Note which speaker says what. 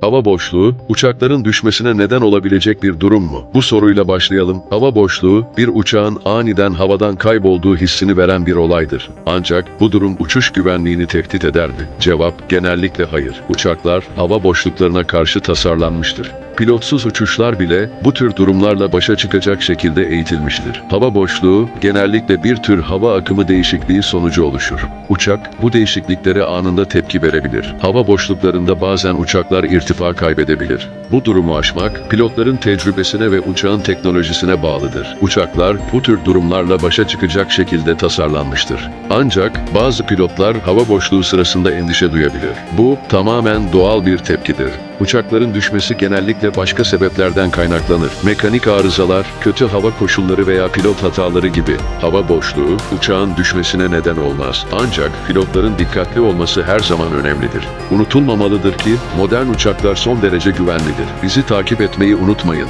Speaker 1: Hava boşluğu, uçakların düşmesine neden olabilecek bir durum mu? Bu soruyla başlayalım. Hava boşluğu, bir uçağın aniden havadan kaybolduğu hissini veren bir olaydır. Ancak bu durum uçuş güvenliğini tehdit eder mi? Cevap, genellikle hayır. Uçaklar, hava boşluklarına karşı tasarlanmıştır. Pilotsuz uçuşlar bile bu tür durumlarla başa çıkacak şekilde eğitilmiştir. Hava boşluğu genellikle bir tür hava akımı değişikliği sonucu oluşur. Uçak bu değişikliklere anında tepki verebilir. Hava boşluklarında bazen uçaklar irtifa kaybedebilir. Bu durumu aşmak pilotların tecrübesine ve uçağın teknolojisine bağlıdır. Uçaklar bu tür durumlarla başa çıkacak şekilde tasarlanmıştır. Ancak bazı pilotlar hava boşluğu sırasında endişe duyabilir. Bu tamamen doğal bir tepkidir. Uçakların düşmesi genellikle başka sebeplerden kaynaklanır. Mekanik arızalar, kötü hava koşulları veya pilot hataları gibi. Hava boşluğu uçağın düşmesine neden olmaz. Ancak pilotların dikkatli olması her zaman önemlidir. Unutulmamalıdır ki modern uçaklar son derece güvenlidir. Bizi takip etmeyi unutmayın.